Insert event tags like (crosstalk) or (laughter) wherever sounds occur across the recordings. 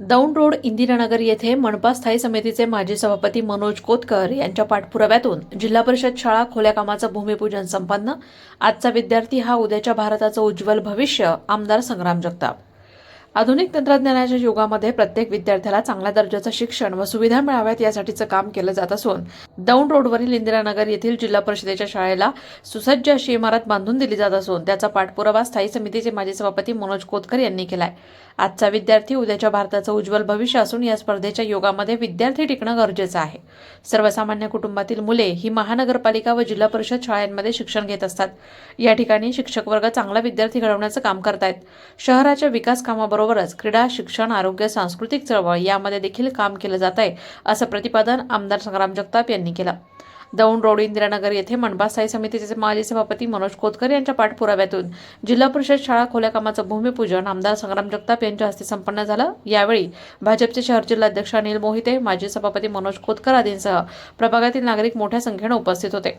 Daund road Indiranagar येथे मनपा स्थायी समितीचे माजी सभापती मनोज कोतकर यांच्या पाठपुराव्यातून जिल्हा परिषद शाळा खोल्या कामाचं भूमिपूजन संपन्न. आजचा विद्यार्थी हा उद्याच्या भारताचं उज्ज्वल भविष्य. आमदार संग्राम जगताप. आधुनिक तंत्रज्ञानाच्या युगामध्ये प्रत्येक विद्यार्थ्याला चांगल्या दर्जाचं शिक्षण व सुविधा मिळाव्यात यासाठीचं काम केलं जात असून दौंड रोडवरील इंदिरानगर येथील जिल्हा परिषदेच्या शाळेला सुसज्ज अशी इमारत बांधून दिली जात असून त्याचा पाठपुरावा स्थायी समितीचे माजी सभापती मनोज कोतकर यांनी केलाय. आजचा विद्यार्थी उद्याच्या भारताचं उज्ज्वल भविष्य असून या स्पर्धेच्या युगामध्ये विद्यार्थी टिकणं गरजेचं आहे. सर्वसामान्य कुटुंबातील मुले ही महानगरपालिका व जिल्हा परिषद शाळांमध्ये शिक्षण घेत असतात. या ठिकाणी शिक्षक वर्ग चांगला विद्यार्थी घडवण्याचं काम करतायत. शहराच्या विकास कामाबरोबर कामाबरोबरच क्रीडा शिक्षण आरोग्य सांस्कृतिक चळवळ यामध्ये देखील काम केलं जात आहे असं प्रतिपादन आमदार संग्राम जगताप यांनी केलं. दौंड रोड इंदिरानगर येथे मनपा स्थायी समितीचे माजी सभापती मनोज कोतकर यांच्या पाठपुराव्यातून जिल्हा परिषद शाळा खोल्या कामाचं भूमिपूजन आमदार संग्राम जगताप यांच्या हस्ते संपन्न झालं. यावेळी भाजपचे शहर जिल्हाध्यक्ष अनिल मोहिते माजी सभापती मनोज कोतकर आदींसह प्रभागातील नागरिक मोठ्या संख्येनं उपस्थित होते.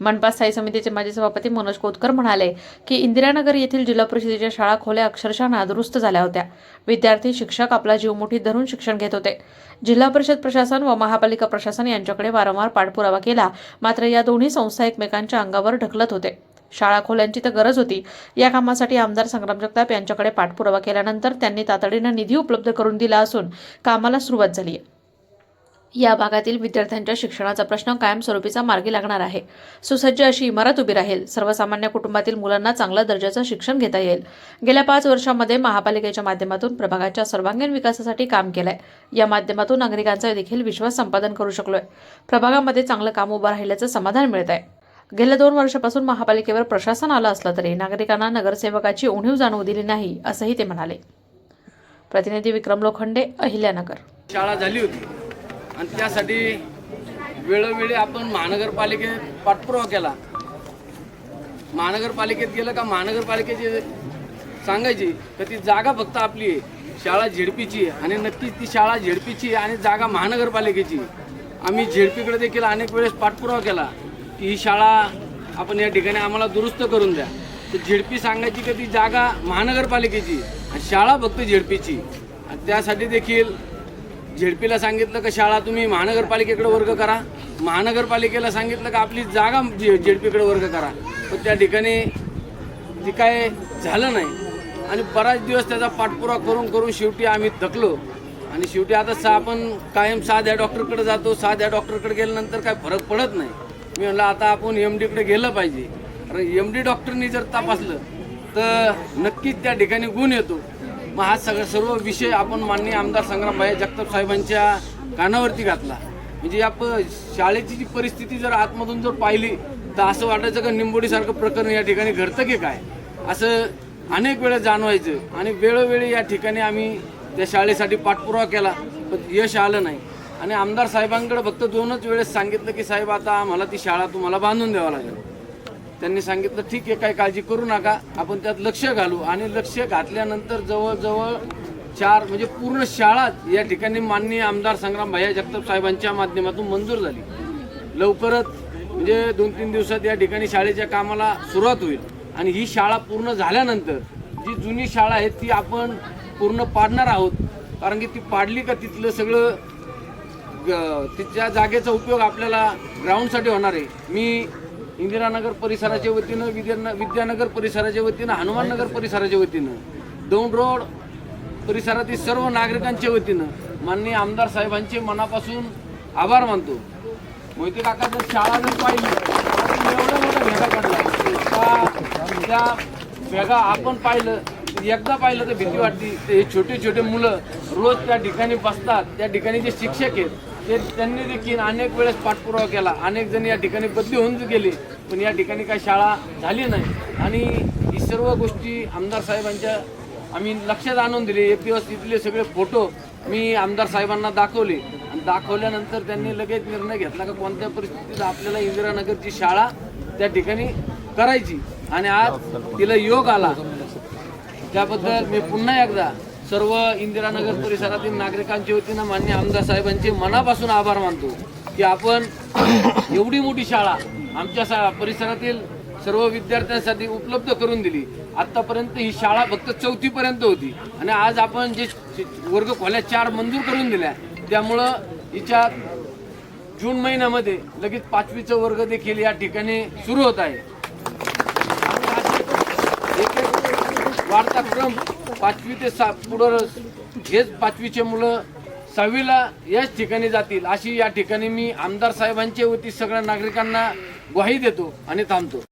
मनपा स्थायी समितीचे माजी सभापती मनोज कोतकर म्हणाले की इंदिरानगर येथील जिल्हा परिषदेच्या शाळा खोल्या अक्षरशः नादुरुस्त झाल्या होत्या. विद्यार्थी शिक्षक आपला जीव मुठीत धरून शिक्षण घेत होते. जिल्हा परिषद प्रशासन व महापालिका प्रशासन यांच्याकडे वारंवार पाठपुरावा केला मात्र या दोन्ही संस्था एकमेकांच्या अंगावर ढकलत होते. शाळा खोल्यांची तर गरज होती. या कामासाठी आमदार संग्राम जगताप यांच्याकडे पाठपुरावा केल्यानंतर त्यांनी तातडीनं निधी उपलब्ध करून दिला असून कामाला सुरुवात झाली आहे या भागातील विद्यार्थ्यांच्या शिक्षणाचा प्रश्न कायमस्वरूपीचा मार्गी लागणार आहे. सुसज्ज अशी इमारत उभी राहील. सर्वसामान्य कुटुंबातील मुलांना चांगल्या दर्जाचं शिक्षण घेता येईल. गेल्या पाच वर्षांमध्ये महापालिकेच्या माध्यमातून प्रभागाच्या सर्वांगीण विकासासाठी काम केलंय. या माध्यमातून नागरिकांचा देखील विश्वास संपादन करू शकलोय. प्रभागामध्ये चांगलं काम उभं राहिल्याचं समाधान मिळत आहे गेल्या दोन वर्षापासून महापालिकेवर प्रशासन आलं असलं तरी नागरिकांना नगरसेवकाची उणीव जाणवू दिली नाही असंही ते म्हणाले. प्रतिनिधी विक्रम लोखंडे अहिल्यानगर. शाळा झाली होती. आणि त्यासाठी वेळोवेळी आपण महानगरपालिकेत पाठपुरावा केला. महानगरपालिकेत गेलं का महानगरपालिकेचे सांगायची तर ती जागा फक्त आपली शाळा झेडपीची आणि नक्कीच ती शाळा झेडपीची आणि जागा महानगरपालिकेची आम्ही झेडपीकडे देखील अनेक वेळेस पाठपुरावा केला की ही शाळा आपण या ठिकाणी आम्हाला दुरुस्त करून द्या. तर झेडपी सांगायची की ती जागा महानगरपालिकेची आणि शाळा फक्त झेडपीची आणि त्यासाठी देखील झेडपीला सांगितलं का शाळा तुम्ही महानगरपालिकेकडे वर्ग करा? महानगरपालिकेला सांगितलं का आपली जागा झेडपीकडे वर्ग करा? पण त्या ठिकाणी ती काय झालं नाही. आणि बराच दिवस त्याचा पाठपुरा करून करून शेवटी आम्ही थकलो. आणि शेवटी आता सा आपण कायम साध्या डॉक्टरकडे जातो. साध्या डॉक्टरकडे गेल्यानंतर काय फरक पडत नाही. मी म्हणलं आता आपण एम डीकडे गेलं पाहिजे. कारण एम डी डॉक्टरनी जर तपासलं तर नक्कीच त्या ठिकाणी गुण येतो. मग हा सगळं सर्व विषय आपण माननीय आमदार संग्रामभाई जगताप साहेबांच्या कानावरती घातला. म्हणजे या प शाळेची जी परिस्थिती जर आतमधून जर पाहिली तर असं वाटायचं का निंबोडीसारखं प्रकरण या ठिकाणी घडतं की काय? असं अनेक वेळा जाणवायचं आणि वेळोवेळी या ठिकाणी आम्ही त्या शाळेसाठी पाठपुरावा केला पण यश आलं नाही. आणि आमदार साहेबांकडे फक्त दोनच वेळेस सांगितलं की साहेब आता आम्हाला ती शाळा तुम्हाला बांधून द्यावं लागेल. त्यांनी सांगितलं ठीक आहे काही काळजी करू नका. आपण त्यात लक्ष घालू. आणि लक्ष घातल्यानंतर जवळजवळ चार म्हणजे पूर्ण शाळा या ठिकाणी माननीय आमदार संग्राम भैया जगताप साहेबांच्या माध्यमातून मंजूर झाली. लवकरच म्हणजे दोन तीन दिवसात या ठिकाणी शाळेच्या कामाला सुरुवात होईल. आणि ही शाळा पूर्ण झाल्यानंतर जी जुनी शाळा आहे ती आपण पूर्ण पाडणार आहोत. कारण की ती पाडली का तिथलं सगळं तिच्या जागेचा उपयोग आपल्याला ग्राउंडसाठी होणार आहे. मी इंदिरानगर परिसराच्या वतीनं विद्या विद्यानगर परिसराच्या वतीनं हनुमाननगर परिसराच्या वतीनं दौंड रोड परिसरातील सर्व नागरिकांच्या वतीनं माननीय आमदार साहेबांचे मनापासून आभार मानतो. मोहिते काका जर शाळा जर पाहिली एवढा मोठा भेगा काढला त्या भेगा आपण पाहिलं एकदा पाहिलं तर भीती वाटते. ते हे छोटे छोटे मुलं रोज त्या ठिकाणी बसतात त्या ठिकाणी जे शिक्षक आहेत ते त्यांनी देखील अनेक वेळेस पाठपुरावा केला. अनेक जण या ठिकाणी बदली होऊन गेले पण या ठिकाणी काही शाळा झाली नाही. आणि ही सर्व गोष्टी आमदार साहेबांच्या आम्ही लक्षात आणून दिले. एक दिवस इथले सगळे फोटो मी आमदार साहेबांना दाखवले. आणि दाखवल्यानंतर त्यांनी लगेच निर्णय घेतला का कोणत्या परिस्थितीत आपल्याला इंदिरानगरची शाळा त्या ठिकाणी करायची. आणि आज तिला योग आला. त्याबद्दल मी पुन्हा एकदा सर्व इंदिरानगर परिसरातील नागरिकांच्या वतीनं मान्य आमदार साहेबांचे मनापासून आभार मानतो की आपण (coughs) एवढी मोठी शाळा आमच्या सा परिसरातील सर्व विद्यार्थ्यांसाठी उपलब्ध करून दिली. आत्तापर्यंत ही शाळा फक्त चौथीपर्यंत होती. आणि आज आपण जे वर्ग खोल्या चार मंजूर करून दिल्या त्यामुळं हिच्या जून महिन्यामध्ये लगेच पाचवीचं वर्ग देखील या ठिकाणी सुरू होत आहे. वार्ताक्रम वाढता क्रम पाचवी ते सा पुढं हेच पाचवीचे मुलं सहावीला याच ठिकाणी जातील अशी या ठिकाणी मी आमदार साहेबांच्या वती सगळ्या नागरिकांना ग्वाही देतो आणि थांबतो.